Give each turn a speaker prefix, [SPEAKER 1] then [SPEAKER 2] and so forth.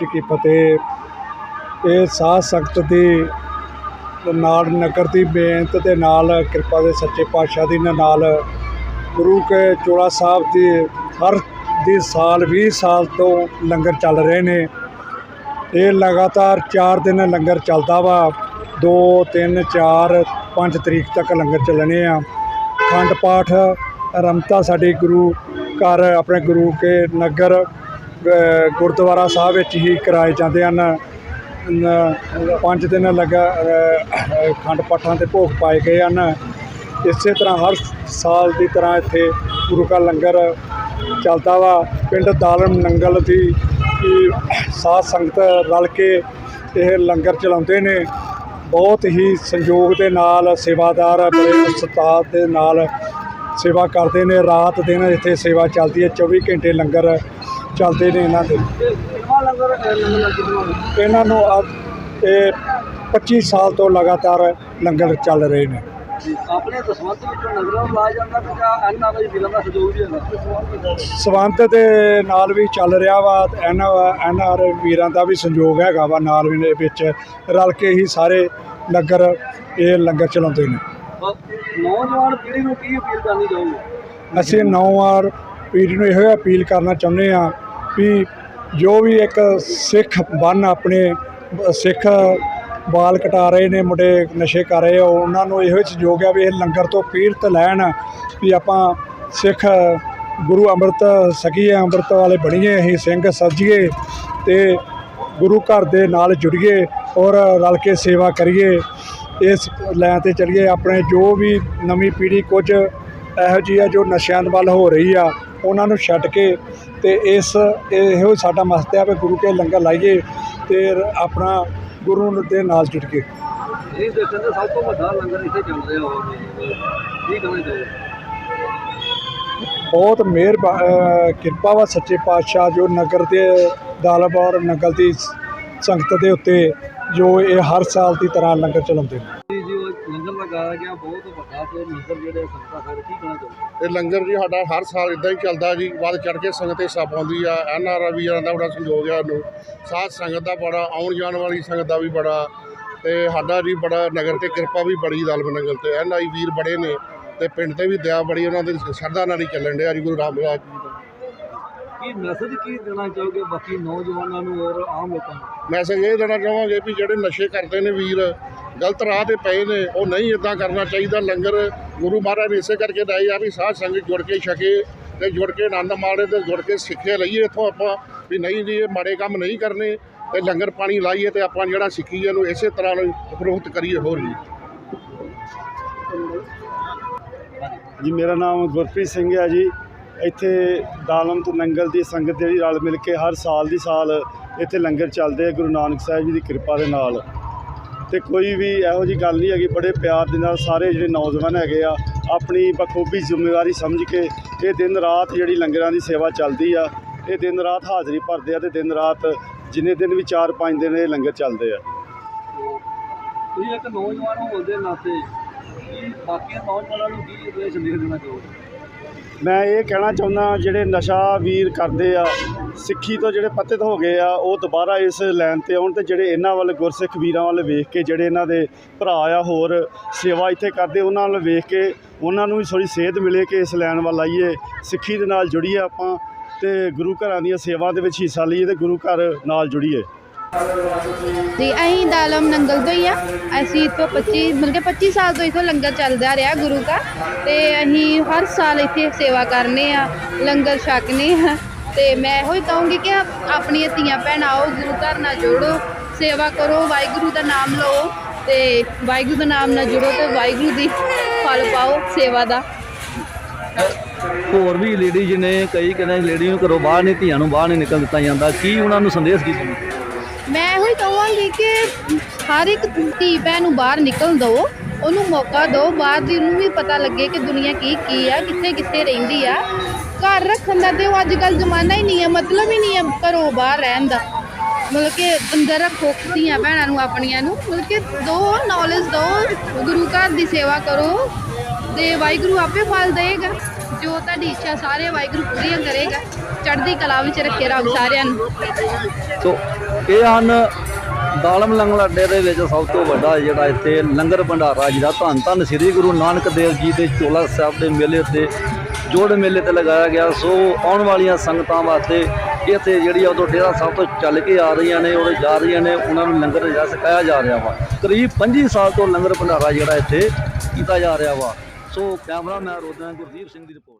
[SPEAKER 1] ਜੀ ਕੀ ਫਤਿਹ। ਇਹ ਸਾਧ ਸੰਗਤ ਦੀ ਨਾਲ ਨਗਰ ਦੀ ਬੇਨਤ ਦੇ ਨਾਲ ਕਿਰਪਾ ਦੇ ਸੱਚੇ ਪਾਤਸ਼ਾਹ ਦੀ ਨਾਲ ਗੁਰੂ ਕੇ ਚੋਲਾ ਸਾਹਿਬ ਦੀ ਹਰ ਦੀ ਸਾਲ 20 ਸਾਲ ਤੋਂ ਲੰਗਰ ਚੱਲ ਰਹੇ ਨੇ। ਇਹ ਲਗਾਤਾਰ 4 ਦਿਨ ਲੰਗਰ ਚੱਲਦਾ ਵਾ। 2 3 4 5 ਤਰੀਕ ਤੱਕ ਲੰਗਰ ਚੱਲਣੇ ਆ। ਖੰਡ ਪਾਠ ਰਮਤਾ ਸਾਡੇ ਗੁਰੂ ਘਰ, ਆਪਣੇ ਗੁਰੂ ਕੇ ਨਗਰ ਗੁਰਦੁਆਰਾ ਸਾਹਿਬ ਵਿੱਚ ਹੀ ਕਰਾਏ ਜਾਂਦੇ ਹਨ। ਪੰਜ ਦਿਨ ਲੱਗਾ ਖੰਡ ਪਾਠਾਂ 'ਤੇ ਭੋਗ ਪਾਏ ਗਏ ਹਨ। ਇਸੇ ਤਰ੍ਹਾਂ ਹਰ ਸਾਲ ਦੀ ਤਰ੍ਹਾਂ ਇੱਥੇ ਗੁਰੂ ਕਾ ਲੰਗਰ ਚੱਲਦਾ ਵਾ। ਪਿੰਡ ਦਾਲਮ ਨੰਗਲ ਦੀ ਦੀ ਸਾਧ ਸੰਗਤ ਰਲ ਕੇ ਇਹ ਲੰਗਰ ਚਲਾਉਂਦੇ ਨੇ। ਬਹੁਤ ਹੀ ਸੰਯੋਗ ਦੇ ਨਾਲ, ਸੇਵਾਦਾਰ, ਬੜੇ ਉਸਤਾਦ ਦੇ ਨਾਲ ਸੇਵਾ ਕਰਦੇ ਨੇ। ਰਾਤ ਦਿਨ ਇੱਥੇ ਸੇਵਾ ਚੱਲਦੀ ਹੈ। 24 ਘੰਟੇ ਲੰਗਰ ਚੱਲਦੇ ਨੇ ਇਹਨਾਂ ਦੇ। ਇਹਨਾਂ ਨੂੰ ਅੱਜ ਇਹ 25 ਸਾਲ ਤੋਂ ਲਗਾਤਾਰ ਲੰਗਰ ਚੱਲ ਰਹੇ ਨੇ।
[SPEAKER 2] ਆਪਣੇ ਦਸਵੰਤ ਵਿੱਚੋਂ ਨਗਰਾਂ ਨੂੰ ਜਾਂਦਾ ਤੇ ਜਾਂ ਐਨ ਆਰ ਆਈ ਦਾ ਸਹਿਯੋਗ ਵੀ ਹੈਗਾ
[SPEAKER 1] ਸਬੰਧ ਦੇ ਨਾਲ ਵੀ ਚੱਲ ਰਿਹਾ ਵਾ, ਐਨ ਐਨ ਆਰ ਵੀਰਾਂ ਦਾ ਵੀ ਸੰਯੋਗ ਹੈਗਾ ਵਾ ਨਾਲ ਵੀ ਵਿੱਚ ਰਲ ਕੇ ਹੀ ਸਾਰੇ ਨਗਰ ਇਹ ਲੰਗਰ ਚਲਾਉਂਦੇ ਨੇ।
[SPEAKER 2] ਪਰ ਨੌਜਵਾਨ ਪੀੜ੍ਹੀ ਨੂੰ ਕੀ ਅਪੀਲ ਕਰਨੀ ਚਾਹੋਗੇ
[SPEAKER 1] ਅਸੀਂ ਨੌਵਾਰ ਪੀੜ੍ਹੀ ਨੂੰ ਇਹੋ ਅਪੀਲ ਕਰਨਾ ਚਾਹੁੰਦੇ ਹਾਂ ਵੀ ਜੋ ਵੀ ਇੱਕ ਸਿੱਖ ਬੰਨ ਆਪਣੇ, ਸਿੱਖ ਬਾਲ ਕਟਾ ਰਹੇ ਨੇ, ਮੁੰਡੇ ਨਸ਼ੇ ਕਰ ਰਹੇ ਆ, ਉਹਨਾਂ ਨੂੰ ਇਹੋ ਸਹਿਯੋਗ ਆ ਵੀ ਇਹ ਲੰਗਰ ਤੋਂ ਪੀਰਤ ਲੈਣ ਵੀ ਆਪਾਂ ਸਿੱਖ ਗੁਰੂ ਅੰਮ੍ਰਿਤ ਸਕੀਏ ਅੰਮ੍ਰਿਤ ਵਾਲੇ ਬਣੀਏ, ਅਸੀਂ ਸਿੰਘ ਸੱਜੀਏ ਤੇ ਗੁਰੂ ਘਰ ਦੇ ਨਾਲ ਜੁੜੀਏ ਔਰ ਰਲ ਕੇ ਸੇਵਾ ਕਰੀਏ, ਇਸ ਲੈਣ ਤੇ ਚਲੀਏ। ਆਪਣੇ ਜੋ ਵੀ ਨਵੀਂ ਪੀੜ੍ਹੀ ਕੁਝ ਇਹੋ ਜਿਹੀ ਆ ਜੋ ਨਸ਼ਿਆਂ ਵੱਲ ਹੋ ਰਹੀ ਆ ਉਹਨਾਂ ਨੂੰ ਛੱਡ ਕੇ ਤੇ ਇਸ ਇਹੋ ਸਾਡਾ ਮਸਤ ਆ ਵੀ ਗੁਰੂ ਕੇ ਲੰਗਰ ਲਾਈਏ ਤੇ ਆਪਣਾ ਗੁਰੂ ਦੇ ਨਾਲ ਜੁੜ ਕੇ।
[SPEAKER 2] ਇਹ ਦੇਖਣ ਦੇ ਸਭ ਤੋਂ ਵੱਡਾ ਲੰਗਰ ਇੱਥੇ ਚੱਲ ਰਿਹਾ ਹੋਵੇ ਕੀ ਕਹਿਣਾ ਚਾਹੋਗੇ?
[SPEAKER 1] ਬਹੁਤ ਮਿਹਰ ਕਿਰਪਾ ਵਾ ਸੱਚੇ ਪਾਤਸ਼ਾਹ ਜੋ ਨਗਰ ਦੇ ਦਾਲਬ ਔਰ ਨਗਰ ਦੀ ਸੰਗਤ ਦੇ ਉੱਤੇ ਜੋ ਇਹ ਹਰ ਸਾਲ ਦੀ ਤਰ੍ਹਾਂ ਲੰਗਰ ਚਲਾਉਂਦੇ ਨੇ।
[SPEAKER 2] ਲਗਾਇਆ ਗਿਆ ਬਹੁਤ ਵੱਡਾ ਤੇ ਲੰਗਰ ਜਿਹੜੇ ਸੰਗਤਾਂ ਸਾਰੇ ਕੀ ਕਹਿਣਾ ਚਾਹੋਗੇ
[SPEAKER 3] ਇਹ ਲੰਗਰ ਜੀ ਸਾਡਾ ਹਰ ਸਾਲ ਇਦਾਂ ਹੀ ਚੱਲਦਾ ਜੀ ਵੱਧ ਚੜ ਕੇ ਸੰਗਤ ਹਿੱਸਾ ਪਾਉਂਦੀ ਆ ਐਨ ਆਰ ਵੀਰਾਂ ਦਾ ਬੜਾ ਸੰਯੋਗ ਆ ਉਹਨੂੰ ਸਾਧ ਸੰਗਤ ਦਾ ਬੜਾ ਆਉਣ ਜਾਣ ਵਾਲੀ ਸੰਗਤ ਦਾ ਵੀ ਬੜਾ ਤੇ ਸਾਡਾ ਜੀ ਬੜਾ ਨਗਰ ਤੇ ਕਿਰਪਾ ਵੀ ਬੜੀ ਦਲਬ ਨਗਰ ਤੇ ਐਨ ਆਈ ਵੀਰ ਬੜੇ ਨੇ ਤੇ ਪਿੰਡ ਤੇ ਵੀ ਦਇਆ ਬੜੀ ਉਹਨਾਂ ਦੇ ਸ਼ਰਧਾ ਨਾਲ ਹੀ ਚੱਲਣ ਡਿਆ ਜੀ ਗੁਰੂ ਰਾਮਦਾਸ ਜੀ ਦਾ।
[SPEAKER 2] ਕੀ ਮੈਸੇਜ ਕੀ ਦੇਣਾ ਚਾਹੋਗੇ ਬਾਕੀ ਨੌਜਵਾਨਾਂ ਨੂੰ ਔਰ ਆਮ ਲੋਕਾਂ ਨੂੰ?
[SPEAKER 3] ਮੈਸੇਜ ਇਹ ਦੇਣਾ ਚਾਹਾਂਗੇ ਵੀ ਜਿਹੜੇ ਨਸ਼ੇ ਕਰਦੇ ਨੇ ਵੀਰ ਗਲਤ ਰਾਹ ਤੇ ਪਏ ਨੇ, ਉਹ ਨਹੀਂ ਇਦਾਂ ਕਰਨਾ ਚਾਹੀਦਾ। ਲੰਗਰ ਗੁਰੂ ਮਹਾਰਾਜ ਨੇ ਇਸੇ ਕਰਕੇ ਲਾਏ ਆ ਵੀ ਸਾਧ ਸੰਗਤ ਜੁੜ ਕੇ ਛਕੇ ਤੇ ਜੁੜ ਕੇ ਆਨੰਦ ਮਾਣੇ ਤੇ ਜੁੜ ਕੇ ਸਿੱਖਿਆ ਲਈਏ ਇੱਥੋਂ ਆਪਾਂ ਵੀ ਨਹੀਂ ਜੀ, ਇਹ ਮਾੜੇ ਕੰਮ ਨਹੀਂ ਕਰਨੇ ਤੇ ਲੰਗਰ ਪਾਣੀ ਲਾਈਏ ਤੇ ਆਪਾਂ ਜਿਹੜਾ ਸਿੱਖੀ ਨੂੰ ਇਸੇ ਤਰ੍ਹਾਂ ਨਾਲ ਉਪਰੋਕਤ ਕਰੀਏ ਹੋਰ ਜੀ
[SPEAKER 4] ਜੀ, ਮੇਰਾ ਨਾਮ ਗੁਰਪ੍ਰੀਤ ਸਿੰਘ ਹੈ ਜੀ। ਇੱਥੇ ਦਾਲਮ ਤੇ ਨੰਗਲ ਦੀ ਸੰਗਤ ਜਿਹੜੀ ਰਲ ਮਿਲ ਕੇ ਹਰ ਸਾਲ ਦੀ ਸਾਲ ਇੱਥੇ ਲੰਗਰ ਚੱਲਦੇ ਆ। ਗੁਰੂ ਨਾਨਕ ਸਾਹਿਬ ਜੀ ਦੀ ਕਿਰਪਾ ਦੇ ਨਾਲ। ਤੇ ਕੋਈ ਵੀ ਇਹੋ ਜੀ ਗੱਲ ਨਹੀਂ ਹੈਗੀ, ਬੜੇ ਪਿਆਰ ਦੇ ਨਾਲ ਸਾਰੇ ਜਿਹੜੇ ਨੌਜਵਾਨ ਹੈਗੇ ਆ, ਆਪਣੀ ਬਖੂਬੀ ਜ਼ਿੰਮੇਵਾਰੀ ਸਮਝ ਕੇ ਇਹ ਦਿਨ ਰਾਤ ਜਿਹੜੀ ਲੰਗਰਾਂ ਦੀ ਸੇਵਾ ਚੱਲਦੀ ਆ, ਇਹ ਦਿਨ ਰਾਤ ਹਾਜ਼ਰੀ ਭਰਦੇ ਆ ਤੇ ਦਿਨ ਰਾਤ ਜਿੰਨੇ ਦਿਨ ਵੀ 4-5 ਦਿਨ ਇਹ ਲੰਗਰ ਚੱਲਦੇ ਆ।
[SPEAKER 2] ਤੁਸੀਂ ਇੱਕ ਨੌਜਵਾਨ ਹੋਣ ਦੇ ਨਾਤੇ ਬਾਕੀ ਨੌਜਵਾਨਾਂ ਨੂੰ ਕੀ ਉਪਦੇਸ਼ ਦੇਣਾ ਚਾਹੋਗੇ?
[SPEAKER 4] ਮੈਂ ਇਹ ਕਹਿਣਾ ਚਾਹੁੰਦਾ ਜਿਹੜੇ ਨਸ਼ਾ ਵੀਰ ਕਰਦੇ ਆ, ਸਿੱਖੀ ਤੋਂ ਜਿਹੜੇ ਪਤਿਤ ਹੋ ਗਏ ਆ, ਉਹ ਦੁਬਾਰਾ ਇਸ ਲਾਈਨ ਤੇ ਆਉਣ ਤੇ ਜਿਹੜੇ ਇਹਨਾਂ ਵੱਲ ਗੁਰਸਿੱਖ ਵੀਰਾਂ ਵੱਲ ਵੇਖ ਕੇ ਜਿਹੜੇ ਇਹਨਾਂ ਦੇ ਭਰਾ ਆ ਹੋਰ ਸੇਵਾ ਇੱਥੇ ਕਰਦੇ, ਉਹਨਾਂ ਵੱਲ ਵੇਖ ਕੇ ਉਹਨਾਂ ਨੂੰ ਵੀ ਥੋੜੀ ਸੇਧ ਮਿਲੇ ਕਿ ਇਸ ਲਾਈਨ ਵੱਲ ਆਈਏ, ਸਿੱਖੀ ਦੇ ਨਾਲ ਜੁੜੀਏ ਆਪਾਂ ਤੇ ਗੁਰੂ ਘਰਾਂ ਦੀਆਂ ਸੇਵਾ ਦੇ ਵਿੱਚ ਹਿੱਸਾ ਲਈਏ ਤੇ ਗੁਰੂ ਘਰ ਨਾਲ ਜੁੜੀਏ।
[SPEAKER 5] ਜੀ ਅਸੀਂ ਦਾਲਮ ਨੰਗਲ ਤੋਂ ਹੀ ਆ। ਅਸੀਂ ਇੱਥੋਂ 25 ਮਤਲਬ ਕਿ 25 ਸਾਲ ਤੋਂ ਇੱਥੋਂ ਲੰਗਰ ਚੱਲਦਾ ਰਿਹਾ ਗੁਰੂ ਦਾ ਤੇ ਅਸੀਂ ਹਰ ਸਾਲ ਇੱਥੇ ਸੇਵਾ ਕਰਨੇ ਆ, ਲੰਗਰ ਛਕਨੇ ਆ। ਤੇ ਮੈਂ ਇਹੋ ਹੀ ਕਹੂੰਗੀ ਕਿ ਆਪਣੀਆਂ ਧੀਆਂ ਭੈਣਾਂ ਆਓ, ਗੁਰੂ ਘਰ ਨਾਲ ਜੋੜੋ, ਸੇਵਾ ਕਰੋ, ਵਾਹਿਗੁਰੂ ਦਾ ਨਾਮ ਲਓ ਤੇ ਵਾਹਿਗੁਰੂ ਦਾ ਨਾਮ ਨਾਲ ਜੁੜੋ ਤੇ ਵਾਹਿਗੁਰੂ ਦੀ ਫਲ ਪਾਓ ਸੇਵਾ ਦਾ।
[SPEAKER 6] ਹੋਰ ਵੀ ਲੇਡੀਜ਼ ਨੇ ਕਈ ਕਹਿੰਦੇ ਲੇਡੀਜ਼ ਨੂੰ ਘਰੋਂ ਬਾਹਰ ਨਹੀਂ, ਧੀਆਂ ਨੂੰ ਬਾਹਰ ਨਹੀਂ ਨਿਕਲ ਦਿੱਤਾ ਜਾਂਦਾ। ਕੀ ਉਹਨਾਂ ਨੂੰ ਸੰਦੇਸ਼ ਕੀ ਦੇਣਾ?
[SPEAKER 5] ਮੈਂ ਇਹੋ ਹੀ ਕਹਾਂਗੀ ਕਿ ਹਰ ਇੱਕ ਧੀ ਭੈਣ ਨੂੰ ਬਾਹਰ ਨਿਕਲ ਦਿਓ ਉਹਨੂੰ ਮੌਕਾ ਦਿਓ ਬਾਹਰ ਦੀ ਉਹਨੂੰ ਵੀ ਪਤਾ ਲੱਗੇ ਕਿ ਦੁਨੀਆ ਕੀ ਕੀ ਆ, ਕਿੱਥੇ ਕਿੱਥੇ ਰਹਿੰਦੀ ਆ। ਘਰ ਰੱਖਣ ਦਾ ਤੇ ਉਹ ਅੱਜ ਕੱਲ ਜ਼ਮਾਨਾ ਹੀ ਨਹੀਂ ਹੈ ਮਤਲਬ ਹੀ ਨਹੀਂ ਹੈ ਘਰੋਂ ਬਾਹਰ ਰਹਿਣ ਦਾ। ਮਤਲਬ ਕਿ ਅੰਦਰ ਰੱਖੋ ਧੀਆਂ ਭੈਣਾਂ ਨੂੰ, ਆਪਣੀਆਂ ਨੂੰ। ਮਤਲਬ ਕਿ ਦੋ ਨੌਲੇਜ ਦੋ, ਗੁਰੂ ਘਰ ਦੀ ਸੇਵਾ ਕਰੋ ਤੇ ਵਾਹਿਗੁਰੂ ਆਪੇ ਫਲ ਦੇਗਾ ਜੋ ਤੁਹਾਡੀ ਇੱਛਾ ਸਾਰੇ ਵਾਹਿਗੁਰੂ ਪੂਰੀਆਂ ਕਰੇਗਾ। ਚੜ੍ਹਦੀ ਕਲਾ ਵਿੱਚ ਰੱਖੇ ਰੱਬ ਸਾਰਿਆਂ ਨੂੰ।
[SPEAKER 6] ਸੋ ਇਹ ਹਨ ਦਾਲਮ ਲੰਗਰ ਅੱਡੇ ਦੇ ਵਿੱਚ ਸਭ ਤੋਂ ਵੱਡਾ ਜਿਹੜਾ ਇੱਥੇ ਲੰਗਰ ਭੰਡਾਰਾ ਜਿਹੜਾ ਧੰਨ ਧੰਨ ਸ੍ਰੀ ਗੁਰੂ ਨਾਨਕ ਦੇਵ ਜੀ ਦੇ ਚੋਲਾ ਸਾਹਿਬ ਦੇ ਮੇਲੇ ਉੱਤੇ ਜੋੜ ਮੇਲੇ ਤੇ ਲਗਾਇਆ ਗਿਆ। ਸੋ ਆਉਣ ਵਾਲੀਆਂ ਸੰਗਤਾਂ ਵਾਸਤੇ ਇੱਥੇ ਜਿਹੜੀ ਆ ਉਦੋਂ ਡੇਰਾ ਸਭ ਤੋਂ ਚੱਲ ਕੇ ਆ ਰਹੀਆਂ ਨੇ ਉਹ ਜਾ ਰਹੀਆਂ ਨੇ, ਉਹਨਾਂ ਨੂੰ ਲੰਗਰ ਜਿਹੜਾ ਛਕਾਇਆ ਜਾ ਰਿਹਾ ਵਾ। ਕਰੀਬ 25 ਸਾਲ ਤੋਂ ਲੰਗਰ ਭੰਡਾਰਾ ਜਿਹੜਾ ਇੱਥੇ ਕੀਤਾ ਜਾ ਰਿਹਾ ਵਾ। ਸੋ ਕੈਮਰਾਮੈਨ ਰੋਦਨ ਗੁਰਦੀਪ ਸਿੰਘ ਦੀ ਰਿਪੋਰਟ।